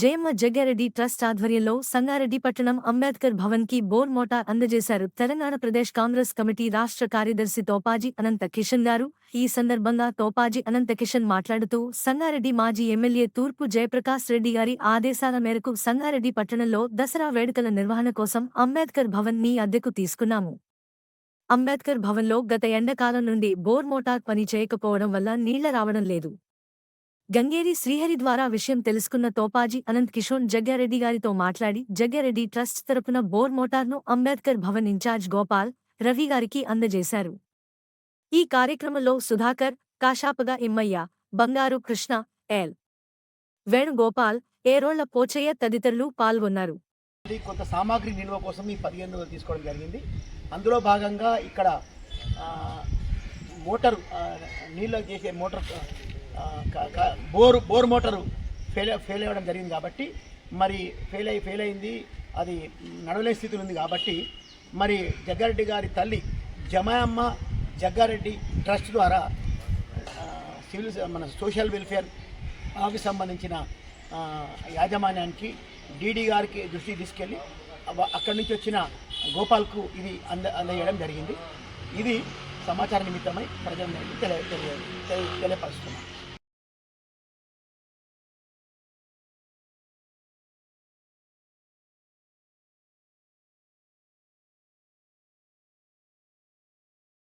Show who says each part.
Speaker 1: Jayamma Jaggareddy trust ఆధ్వర్యంలో సంగారెడ్డి పట్టణం Ambedkar భవన్కి bore motor అందజేశారు. తెలంగాణ ప్రదేశ్ కాంగ్రెస్ కమిటీ రాష్ట్ర కార్యదర్శి తోపాజీ అనంత కిషన్ గారు. ఈ సందర్భంగా తోపాజీ అనంత కిషన్ మాట్లాడుతూ సంగారెడ్డి మాజీ ఎమ్మెల్యే తూర్పు జయప్రకాష్ రెడ్డి గారి ఆదేశాల మేరకు సంగారెడ్డి పట్టణంలో దసరా వేడుకల నిర్వహణ కోసం అంబేద్కర్ భవన్ని అద్దెకు తీసుకున్నాము. అంబేద్కర్ భవన్లో గత ఎండాకాలం నుండి బోర్ మోటార్ పని చేయకపోవడం వల్ల నీళ్ళ రావడం లేదు. గంగేరి శ్రీహరి ద్వారా విషయం తెలుసుకున్న తోపాజీ అనంత్ కిషోర్ జగ్గారెడ్డి గారితో మాట్లాడి జగ్గారెడ్డి ట్రస్ట్ తరపున బోర్ మోటార్ను అంబేద్కర్ భవన్ ఇన్ఛార్జ్ గోపాల్ రవి గారికి అందజేశారు. ఈ కార్యక్రమంలో సుధాకర్ కాషాపగా ఇమ్మయ్య బంగారు కృష్ణ ఎల్. వేణుగోపాల్ ఏరోళ్ళ పోచయ్య తదితరులు పాల్గొన్నారు.
Speaker 2: కొంత సామాగ్రి నిల్వ కోసం ఈ పదిహేను తీసుకోవడం జరిగింది. అందులో భాగంగా ఇక్కడ మోటార్ నీళ్ళు చేసే motor bore bore motor fail fail అవ్వడం జరిగింది కాబట్టి మరి ఫెయిల్ అయి ఫెయిల్ అయింది అది నడవలే స్థితిలో ఉంది కాబట్టి మరి జగ్గారెడ్డి గారి తల్లి జమాయమ్మ జగ్గారెడ్డి ట్రస్ట్ ద్వారా సివిల్ మన సోషల్ వెల్ఫేర్ ఆఫీస్ సంబంధించిన యాజమాన్యానికి డీడీ గారికి దృష్టికి తీసుకెళ్ళి అక్కడి నుంచి వచ్చిన గోపాల్కు ఇది అంద అందజేయడం జరిగింది. ఇది సమాచార నిమిత్తమై ప్రజలందరికీ తెలియ తెలియ తెలియపరుస్తున్నాను